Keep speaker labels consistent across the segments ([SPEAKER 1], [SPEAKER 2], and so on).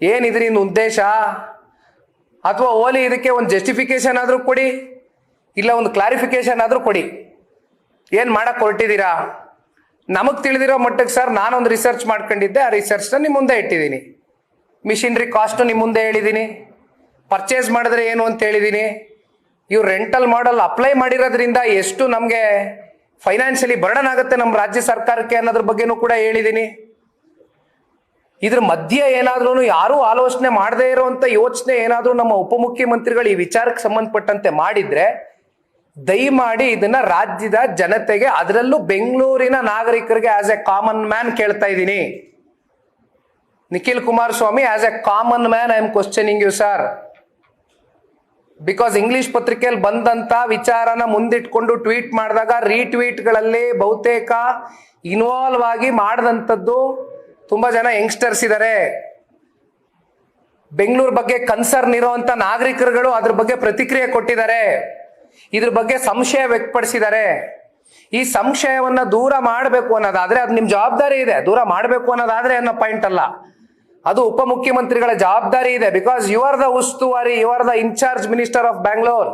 [SPEAKER 1] ಏನಿದ್ರಿ ನಿನ್ನ ಉದ್ದೇಶ? ಅಥವಾ ಓಲಿ ಇದಕ್ಕೆ ಒಂದು ಜಸ್ಟಿಫಿಕೇಶನ್ ಆದರೂ ಕೊಡಿ, ಇಲ್ಲ ಒಂದು ಕ್ಲಾರಿಫಿಕೇಶನ್ ಆದರೂ ಕೊಡಿ. ಏನು ಮಾಡಕ್ಕೆ ಹೊರಟಿದ್ದೀರಾ? ನಮಗೆ ತಿಳಿದಿರೋ ಮಟ್ಟಕ್ಕೆ ಸರ್, ನಾನೊಂದು ರಿಸರ್ಚ್ ಮಾಡ್ಕೊಂಡಿದ್ದೆ, ಆ ರಿಸರ್ಚ್ನ ನಿಮ್ಮ ಮುಂದೆ ಇಟ್ಟಿದ್ದೀನಿ. ಮಿಷಿನ್ರಿ ಕಾಸ್ಟು ನಿಮ್ಮ ಮುಂದೆ ಹೇಳಿದ್ದೀನಿ. ಪರ್ಚೇಸ್ ಮಾಡಿದ್ರೆ ಏನು ಅಂತ ಹೇಳಿದ್ದೀನಿ. ಇವ್ರು ರೆಂಟಲ್ ಮಾಡಲ್ ಅಪ್ಲೈ ಮಾಡಿರೋದ್ರಿಂದ ಎಷ್ಟು ನಮಗೆ ಫೈನಾನ್ಷಿಯಲಿ ಬರ್ಡನ್ ಆಗುತ್ತೆ ನಮ್ಮ ರಾಜ್ಯ ಸರ್ಕಾರಕ್ಕೆ ಅನ್ನೋದ್ರ ಬಗ್ಗೆನೂ ಕೂಡ ಹೇಳಿದ್ದೀನಿ. ಇದ್ರ ಮಧ್ಯೆ ಏನಾದ್ರೂ ಯಾರೂ ಆಲೋಚನೆ ಮಾಡದೇ ಇರುವಂತ ಯೋಚನೆ ಏನಾದ್ರೂ ನಮ್ಮ ಉಪಮುಖ್ಯಮಂತ್ರಿಗಳು ಈ ವಿಚಾರಕ್ಕೆ ಸಂಬಂಧಪಟ್ಟಂತೆ ಮಾಡಿದ್ರೆ, ದಯಮಾಡಿ ಇದನ್ನ ರಾಜ್ಯದ ಜನತೆಗೆ, ಅದರಲ್ಲೂ ಬೆಂಗಳೂರಿನ ನಾಗರಿಕರಿಗೆ ಆಸ್ ಎ ಕಾಮನ್ ಮ್ಯಾನ್ ಕೇಳ್ತಾ ಇದ್ದೀನಿ. Nikhil Kumaraswamy as a common man I am questioning you sir because English ಪತ್ರಿಕೆಯಲ್ಲಿ ಬಂದಂತ ವಿಚಾರನ ಮುಂದಿಟ್ಕೊಂಡು ಟ್ವೀಟ್ ಮಾಡಿದಾಗ ರೀಟ್ವೀಟ್ಗಳಲ್ಲಿ ಬಹುತೇಕ ಇನ್ವಾಲ್ವ್ ಆಗಿ ಮಾಡಿದಂಥದ್ದು ತುಂಬಾ ಜನ ಯಂಗ್ಸ್ಟರ್ಸ್ ಇದ್ದಾರೆ ಬೆಂಗಳೂರು ಬಗ್ಗೆ ಕನ್ಸರ್ನ್ ಇರುವಂತ ನಾಗರಿಕರುಗಳು ಅದ್ರ ಬಗ್ಗೆ ಪ್ರತಿಕ್ರಿಯೆ ಕೊಟ್ಟಿದ್ದಾರೆ. ಇದ್ರ ಬಗ್ಗೆ ಸಂಶಯ ವ್ಯಕ್ತಪಡಿಸಿದ್ದಾರೆ. ಈ ಸಂಶಯವನ್ನ ದೂರ ಮಾಡಬೇಕು ಅನ್ನೋದಾದ್ರೆ ಅದು ನಿಮ್ ಜವಾಬ್ದಾರಿ ಇದೆ. ದೂರ ಮಾಡಬೇಕು ಅನ್ನೋದಾದ್ರೆ ಅನ್ನೋ ಪಾಯಿಂಟ್ ಅಲ್ಲ. ಅದು ಉಪಮುಖ್ಯಮಂತ್ರಿಗಳ ಜವಾಬ್ದಾರಿ ಇದೆ. ಬಿಕಾಸ್ ಯು ಆರ್ ದ ಉಸ್ತುವಾರಿ you are the incharge minister of Bangalore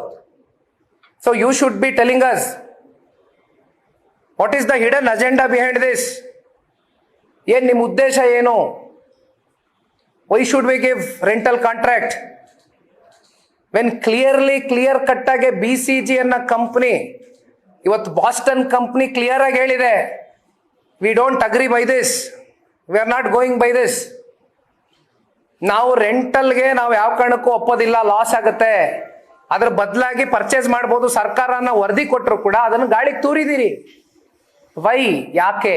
[SPEAKER 1] so you should be telling us what is the hidden agenda behind this ಏನ್ ನಿಮ್ಮ ಉದ್ದೇಶ ಏನು? Why should we give rental contract when clearly clear ಕಟ್ಟಾಗೆ B C G ಅನ್ನೋ company ಇವತ್ತು Boston company clear ಆಗಿ ಹೇಳಿದೆ. We don't agree by this we are not going by this ನಾವು ರೆಂಟಲ್ಗೆ ನಾವು ಯಾವ ಕಾರಣಕ್ಕೂ ಒಪ್ಪೋದಿಲ್ಲ ಲಾಸ್ ಆಗುತ್ತೆ. ಅದ್ರ ಬದಲಾಗಿ ಪರ್ಚೇಸ್ ಮಾಡ್ಬೋದು, ಸರ್ಕಾರನ ವರದಿ ಕೊಟ್ಟರು ಕೂಡ ಅದನ್ನು ಗಾಳಿಗೆ ತೂರಿದಿರಿ. ವೈ ಯಾಕೆ?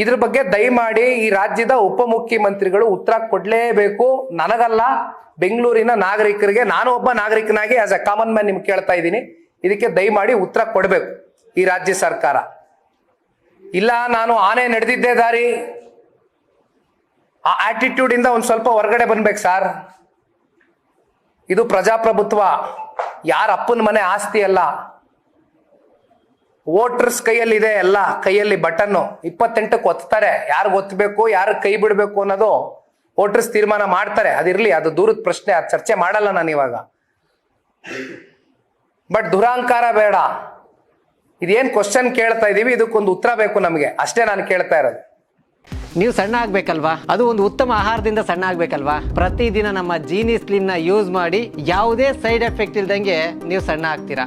[SPEAKER 1] ಇದ್ರ ಬಗ್ಗೆ ದಯಮಾಡಿ ಈ ರಾಜ್ಯದ ಉಪಮುಖ್ಯಮಂತ್ರಿಗಳು ಉತ್ತರ ಕೊಡ್ಲೇಬೇಕು. ನನಗಲ್ಲ, ಬೆಂಗಳೂರಿನ ನಾಗರಿಕರಿಗೆ, ನಾನು ಒಬ್ಬ ನಾಗರಿಕನಾಗಿ ಆಸ್ ಎ ಕಾಮನ್ ಮ್ಯಾನ್ ನಿಮ್ಗೆ ಕೇಳ್ತಾ ಇದ್ದೀನಿ. ಇದಕ್ಕೆ ದಯಮಾಡಿ ಉತ್ತರ ಕೊಡಬೇಕು ಈ ರಾಜ್ಯ ಸರ್ಕಾರ. ಇಲ್ಲ, ನಾನು ಆನೆ ನಡೆದಿದ್ದೇ ದಾರಿ. ಆ ಆಟಿಟ್ಯೂಡ್ ಇಂದ ಒಂದು ಸ್ವಲ್ಪ ಹೊರಗಡೆ ಬನ್ಬೇಕು ಸರ್. ಇದು ಪ್ರಜಾಪ್ರಭುತ್ವ. ಯಾರ ಅಪ್ಪನ ಮನೆ ಆಸ್ತಿ ಅಲ್ಲ. ವೋಟರ್ಸ್ ಕೈಯಲ್ಲಿದೆ ಎಲ್ಲ, ಕೈಯಲ್ಲಿ ಬಟನ್ನು ಇಪ್ಪತ್ತೆಂಟಕ್ಕೆ ಒತ್ತಾರೆ. ಯಾರಿಗೆ ಒತ್ತಬೇಕು ಯಾರು ಕೈ ಬಿಡಬೇಕು ಅನ್ನೋದು ವೋಟರ್ಸ್ ತೀರ್ಮಾನ ಮಾಡ್ತಾರೆ. ಅದಿರಲಿ ಅದು ದೂರದ ಪ್ರಶ್ನೆ, ಅದು ಚರ್ಚೆ ಮಾಡಲ್ಲ ನಾನು ಇವಾಗ. ಬಟ್ ದುರಾಂಕಾರ ಬೇಡ. ಇದೇನು ಕ್ವಶನ್ ಕೇಳ್ತಾ ಇದೀವಿ, ಇದಕ್ಕೊಂದು ಉತ್ತರ ಬೇಕು ನಮಗೆ. ಅಷ್ಟೇ ನಾನು ಕೇಳ್ತಾ ಇರೋದು.
[SPEAKER 2] ನೀವು ಸಣ್ಣ ಆಗ್ಬೇಕಲ್ವಾ? ಅದು ಒಂದು ಉತ್ತಮ ಆಹಾರದಿಂದ ಸಣ್ಣ ಆಗ್ಬೇಕಲ್ವಾ? ಪ್ರತಿದಿನ ನಮ್ಮ ಜೀನಿ ನ ಯೂಸ್ ಮಾಡಿ ಯಾವುದೇ ಸೈಡ್ ಎಫೆಕ್ಟ್ ಇಲ್ದಂಗೆ ನೀವು ಸಣ್ಣ ಆಗ್ತೀರಾ?